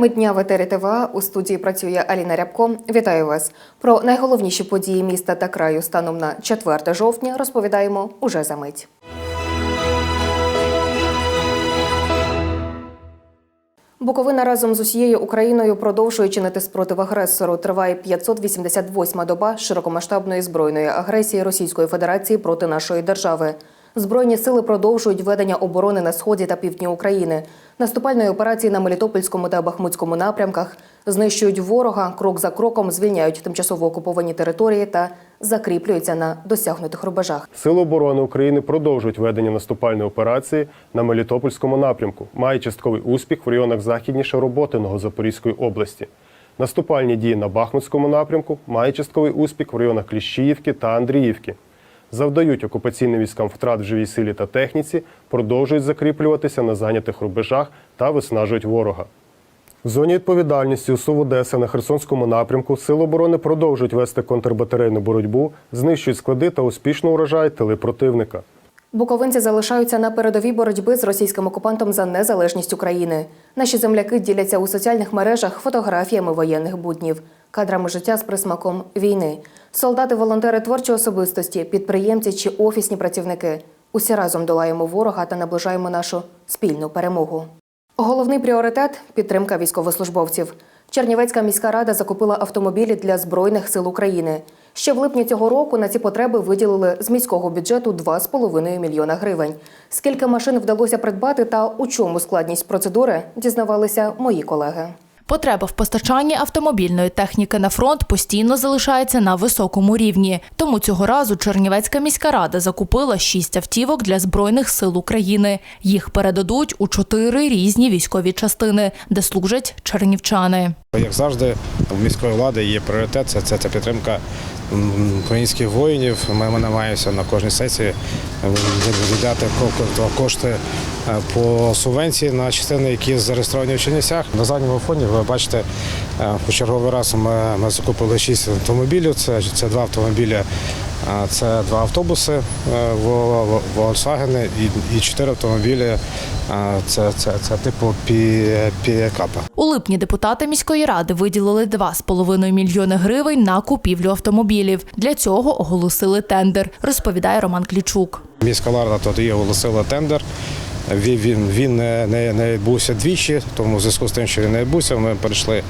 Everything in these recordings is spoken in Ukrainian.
Теми дня в етері ТВА у студії працює Аліна Рябко. Вітаю вас. Про найголовніші події міста та краю станом на 4 жовтня розповідаємо уже за мить. Буковина разом з усією Україною продовжує чинити спротив агресору. Триває 588-ма доба широкомасштабної збройної агресії Російської Федерації проти нашої держави. Збройні сили продовжують ведення оборони на сході та півдні України. Наступальної операції на Мелітопольському та Бахмутському напрямках знищують ворога, крок за кроком звільняють тимчасово окуповані території та закріплюються на досягнутих рубежах. Сили оборони України продовжують ведення наступальної операції на Мелітопольському напрямку, має частковий успіх в районах західніше Роботиного Запорізької області. Наступальні дії на Бахмутському напрямку мають частковий успіх в районах Кліщіївки та Андріївки. Завдають окупаційним військам втрат в живій силі та техніці, продовжують закріплюватися на зайнятих рубежах та виснажують ворога. В зоні відповідальності УСУ Одеса на Херсонському напрямку Сили оборони продовжують вести контрбатарейну боротьбу, знищують склади та успішно уражають тили противника. Буковинці залишаються на передовій боротьби з російським окупантом за незалежність України. Наші земляки діляться у соціальних мережах фотографіями воєнних буднів, кадрами життя з присмаком війни. Солдати, волонтери творчі особистості, підприємці чи офісні працівники. Усі разом долаємо ворога та наближаємо нашу спільну перемогу. Головний пріоритет підтримка військовослужбовців. Чернівецька міська рада закупила автомобілі для Збройних сил України. Ще в липні цього року на ці потреби виділили з міського бюджету 2,5 мільйона гривень. Скільки машин вдалося придбати та у чому складність процедури, дізнавалися мої колеги. Потреба в постачанні автомобільної техніки на фронт постійно залишається на високому рівні. Тому цього разу Чернівецька міська рада закупила шість автівок для збройних сил України. Їх передадуть у чотири різні військові частини, де служать чернівчани. Як завжди, в міської влади є пріоритет це, це, підтримка українських воїнів. Ми, намагаємося на кожній сесії е, виділяти ко- ко- кошти е, по субвенції на частини, які зареєстровані в Чернівцях. На задньому фоні ви бачите, по черговий раз ми, ми закупили шість автомобілів. Це, це два автомобілі. Це два автобуси е, Volkswagen і, чотири автомобілі. Це, це, це типу пі- пікапа. У липні депутати міської ради виділили 2,5 мільйони гривень на купівлю автомобілів. Для цього оголосили тендер, розповідає Роман Клічук. Міська влада тоді оголосила тендер. Він, він, він не, не, не відбувся двічі, тому в зв'язку з тим, що він не відбувся, ми перейшли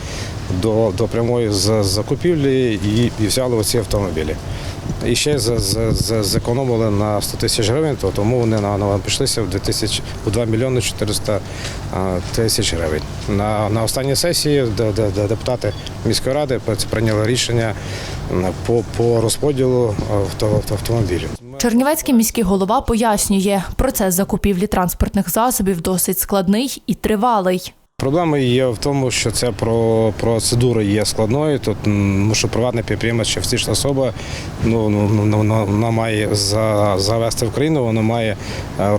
до, до прямої закупівлі і, і взяли оці автомобілі. І ще зекономили на 100 тисяч гривень, то тому вони на, пішлися в 2000, у 2 мільйони 400 тисяч гривень. На, на останній сесії де, де, де депутати міської ради прийняли рішення по, по розподілу автомобілів. Чернівецький міський голова пояснює, процес закупівлі транспортних засобів досить складний і тривалий. Проблема є в тому, що ця про процедура є складною. Тут тому що приватний підприємець чи фізична особа ну, ну, ну, ну, вона- вона має за, завести в країну, вона має е,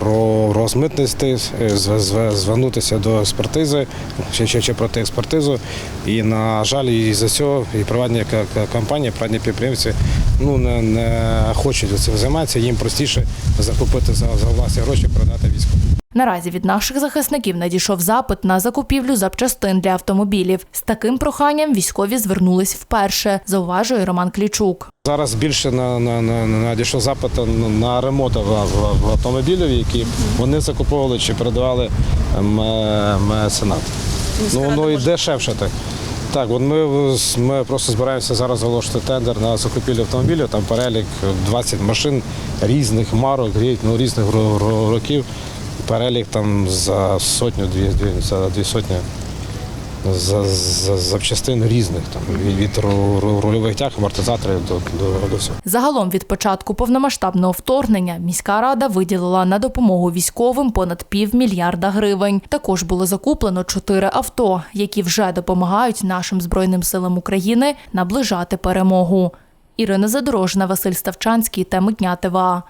розмитнити, е, зв- зв- звернутися до експертизи чи, чи, чи проти експертизу. І, на жаль, і за цього і приватні компанії, приватні підприємці ну, не, не хочуть цим займатися. Їм простіше закупити за, за власні гроші, продати військовим. Наразі від наших захисників надійшов запит на закупівлю запчастин для автомобілів. З таким проханням військові звернулись вперше, зауважує Роман Клічук. Зараз більше на, на, на, на надійшов запит на, на ремонт в, в, в автомобілів, які вони закуповували чи передавали ме- меценат. Ну воно і дешевше так. Так, от ми, ми просто збираємося зараз оголошувати тендер на закупівлю автомобілів. Там перелік 20 машин різних марок, ну, різних ро- ро- років. Перелік там за сотню, дві, дві, за дві сотні за, за, запчастин різних, там, від, від ру- ру- рульових тяг, амортизаторів до, до, до всього. Загалом від початку повномасштабного вторгнення міська рада виділила на допомогу військовим понад півмільярда гривень. Також було закуплено чотири авто, які вже допомагають нашим збройним силам України наближати перемогу. Ірина Задорожна, Василь Ставчанський. Теми дня ТВА.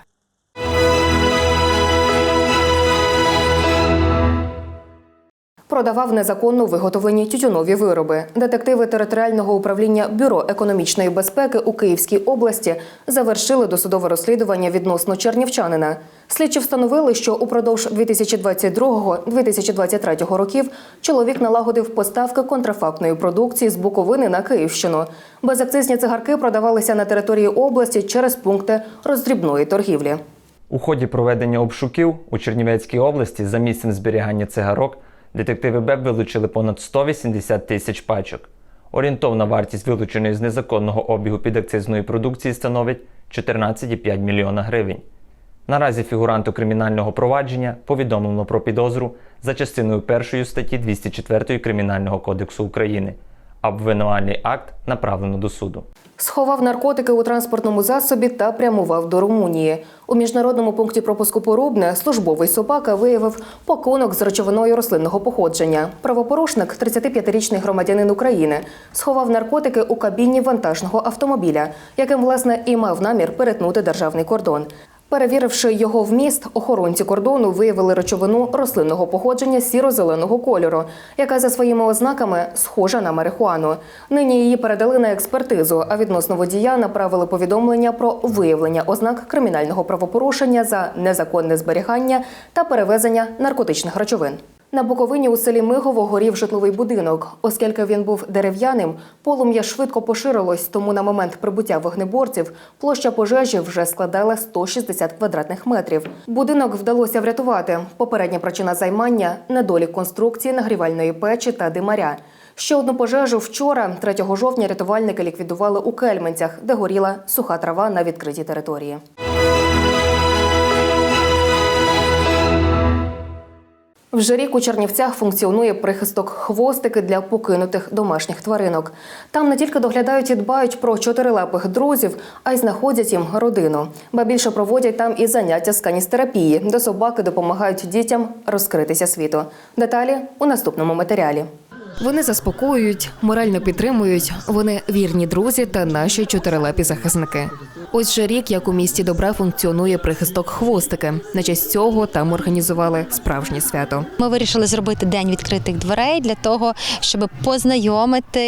Продавав незаконно виготовлені тютюнові вироби. Детективи територіального управління Бюро економічної безпеки у Київській області завершили досудове розслідування відносно чернівчанина. Слідчі встановили, що упродовж 2022-2023 років чоловік налагодив поставки контрафактної продукції з Буковини на Київщину. Безакцизні цигарки продавалися на території області через пункти роздрібної торгівлі. У ході проведення обшуків у Чернівецькій області за місцем зберігання цигарок детективи БЕБ вилучили понад 180 тисяч пачок. Орієнтовна вартість вилученої з незаконного обігу підакцизної продукції становить 14,5 мільйона гривень. Наразі фігуранту кримінального провадження повідомлено про підозру за частиною 1 статті 204 Кримінального кодексу України, обвинувальний акт направлено до суду. Сховав наркотики у транспортному засобі та прямував до Румунії. У міжнародному пункті пропуску Порубне службовий собака виявив пакунок з речовиною рослинного походження. Правопорушник, 35-річний громадянин України, сховав наркотики у кабіні вантажного автомобіля, яким власне і мав намір перетнути державний кордон. Перевіривши його вміст, охоронці кордону виявили речовину рослинного походження сіро-зеленого кольору, яка за своїми ознаками схожа на марихуану. Нині її передали на експертизу, а відносно водія направили повідомлення про виявлення ознак кримінального правопорушення за незаконне зберігання та перевезення наркотичних речовин. На Буковині у селі Мигово горів житловий будинок. Оскільки він був дерев'яним, полум'я швидко поширилось, тому на момент прибуття вогнеборців площа пожежі вже складала 160 квадратних метрів. Будинок вдалося врятувати. Попередня причина займання недолік конструкції нагрівальної печі та димаря. Ще одну пожежу вчора, 3 жовтня, рятувальники ліквідували у Кельменцях, де горіла суха трава на відкритій території. Вже рік у Чернівцях функціонує прихисток хвостики для покинутих домашніх тваринок. Там не тільки доглядають і дбають про чотирилапих друзів, а й знаходять їм родину. Ба більше проводять там і заняття з каністерапії, де собаки допомагають дітям розкритися світу. Деталі у наступному матеріалі. Вони заспокоюють, морально підтримують. Вони вірні друзі та наші чотирилапі захисники. Ось вже рік, як у місті добра функціонує прихисток хвостики. На честь цього там організували справжнє свято. Ми вирішили зробити день відкритих дверей для того, щоб познайомити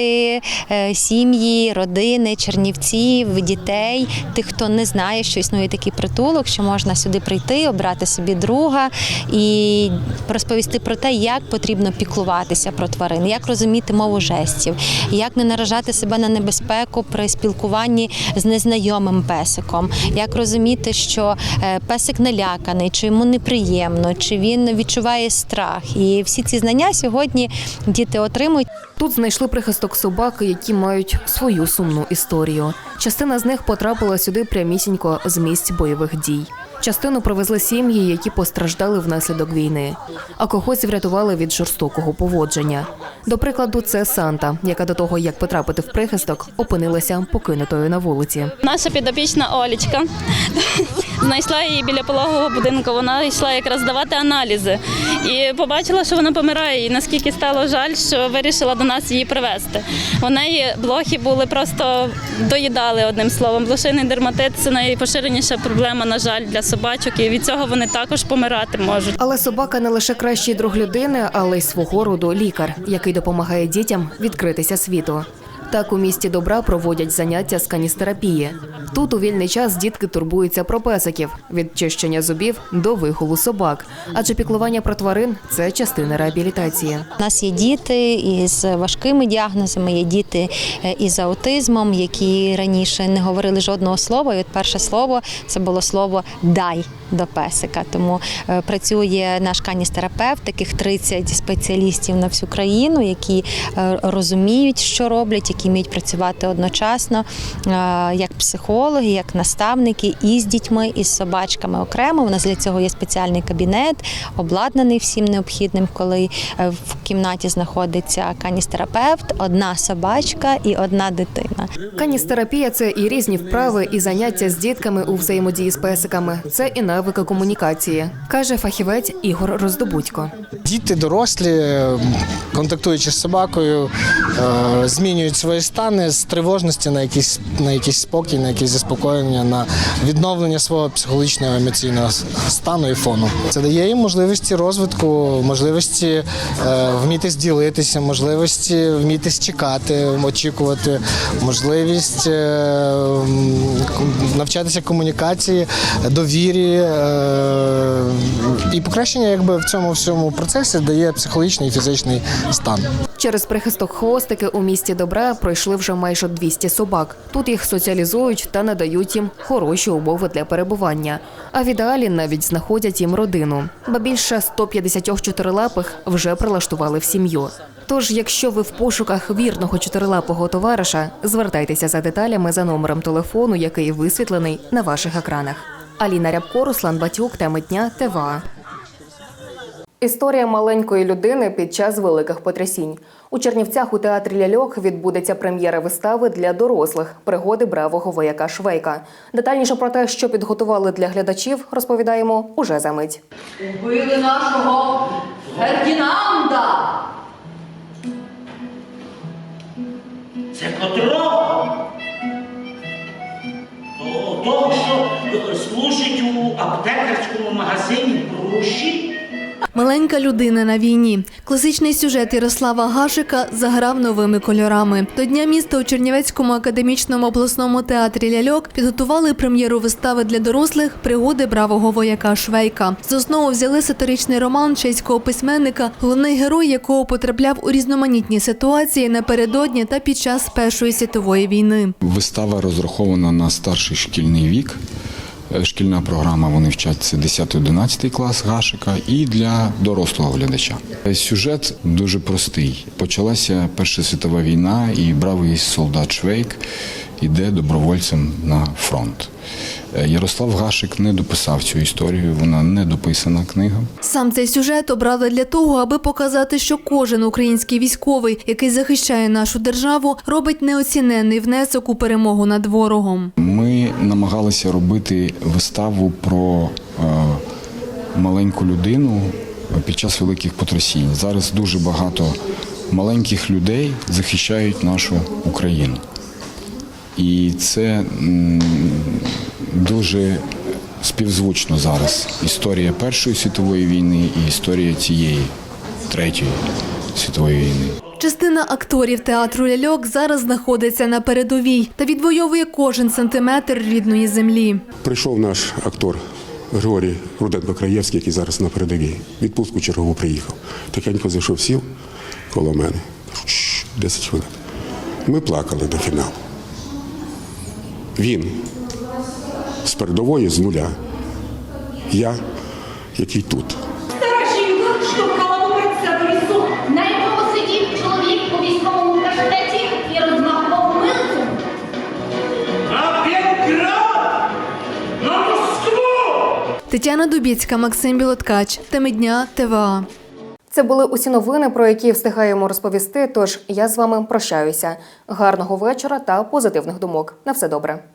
е, сім'ї, родини, чернівців, дітей, тих, хто не знає, що існує такий притулок, що можна сюди прийти, обрати собі друга і розповісти про те, як потрібно піклуватися про тварин, як розуміти мову жестів, як не наражати себе на небезпеку при спілкуванні з незнайомим песиком, як розуміти, що е, песик наляканий, чи йому неприємно, чи він відчуває страх. І всі ці знання сьогодні діти отримують. Тут знайшли прихисток собаки, які мають свою сумну історію. Частина з них потрапила сюди прямісінько з місць бойових дій. Частину привезли сім'ї, які постраждали внаслідок війни, а когось врятували від жорстокого поводження. До прикладу, це Санта, яка до того, як потрапити в прихисток, опинилася покинутою на вулиці. Наша підопічна Олічка знайшла її біля пологового будинку. Вона йшла якраз здавати аналізи і побачила, що вона помирає. І наскільки стало жаль, що вирішила до нас її привезти. У неї блохи були просто доїдали одним словом. Блошиний дерматит це найпоширеніша проблема, на жаль, для собачок. І від цього вони також помирати можуть. Але собака не лише кращий друг людини, але й свого роду лікар, який допомагає дітям відкритися світу. Так у місті добра проводять заняття з каністерапії. Тут у вільний час дітки турбуються про песиків від чищення зубів до вигулу собак, адже піклування про тварин це частина реабілітації. У нас є діти із важкими діагнозами, є діти е, із аутизмом, які раніше не говорили жодного слова. І от перше слово це було слово дай до песика. Тому е, працює наш каністерапевт, таких 30 спеціалістів на всю країну, які е, розуміють, що роблять, які вміють працювати одночасно, е, як психологи, як наставники і з дітьми, і з собачками окремо. У нас для цього є спеціальний кабінет, обладнаний всім необхідним, коли в кімнаті знаходиться каністерапевт, одна собачка і одна дитина. Каністерапія це і різні вправи, і заняття з дітками у взаємодії з песиками. Це і навики навики комунікації, каже фахівець Ігор Роздобудько. Діти дорослі, контактуючи з собакою, е, змінюють свої стани з тривожності на якийсь, на якийсь спокій, на якесь заспокоєння, на відновлення свого психологічного емоційного стану і фону. Це дає їм можливості розвитку, можливості е, вміти зділитися, можливості вміти чекати, очікувати, можливість е, навчатися комунікації, довірі і покращення якби в цьому всьому процесі дає психологічний і фізичний стан. Через прихисток хвостики у місті Добре пройшли вже майже 200 собак. Тут їх соціалізують та надають їм хороші умови для перебування. А в ідеалі навіть знаходять їм родину. Ба більше 150 чотирилапих вже прилаштували в сім'ю. Тож, якщо ви в пошуках вірного чотирилапого товариша, звертайтеся за деталями за номером телефону, який висвітлений на ваших екранах. Аліна Рябко, Руслан Батюк, теми дня ТВА. Історія маленької людини під час великих потрясінь. У Чернівцях у театрі ляльок відбудеться прем'єра вистави для дорослих пригоди бравого вояка Швейка. Детальніше про те, що підготували для глядачів, розповідаємо уже за мить. Убили нашого Фердінанда. Це котрого? Аптекарському магазині Бруші? Маленька людина на війні. Класичний сюжет Ярослава Гашика заграв новими кольорами. До Дня міста у Чернівецькому академічному обласному театрі ляльок підготували прем'єру вистави для дорослих пригоди бравого вояка Швейка. За основу взяли сатиричний роман чеського письменника, головний герой якого потрапляв у різноманітні ситуації напередодні та під час Першої світової війни. Вистава розрахована на старший шкільний вік. Е, Шкільна програма вони вчаться 10-11 клас Гашика і для дорослого глядача. Е, Сюжет дуже простий. Почалася Перша світова війна, і бравий солдат Швейк іде добровольцем на фронт. Е, Ярослав Гашик не дописав цю історію, вона не дописана книга. Сам цей сюжет обрали для того, аби показати, що кожен український військовий, який захищає нашу державу, робить неоціненний внесок у перемогу над ворогом. Ми намагалися робити виставу про е, маленьку людину під час великих потрясінь. Зараз дуже багато маленьких людей захищають нашу Україну. І це дуже співзвучно зараз. Історія Першої світової війни і історія цієї Третьої світової війни. Частина акторів театру ляльок зараз знаходиться на передовій та відвоює кожен сантиметр рідної землі. Прийшов наш актор Григорій Руденко Краєвський, який зараз на передовій. Відпустку чергову приїхав. Тихенько зайшов сів коло мене. Кажу, 10 хвилин. Ми плакали до фіналу. Він з передової з нуля. Я, який тут. Стара жінка штовхала до лісу, на якому сидів чоловік у військовому каштеті і розмахував милицем. На Петроград! На Москву! Тетяна Дубіцька, Максим Білоткач. Теми дня ТВА. Це були усі новини, про які встигаємо розповісти. Тож я з вами прощаюся. Гарного вечора та позитивних думок. На все добре.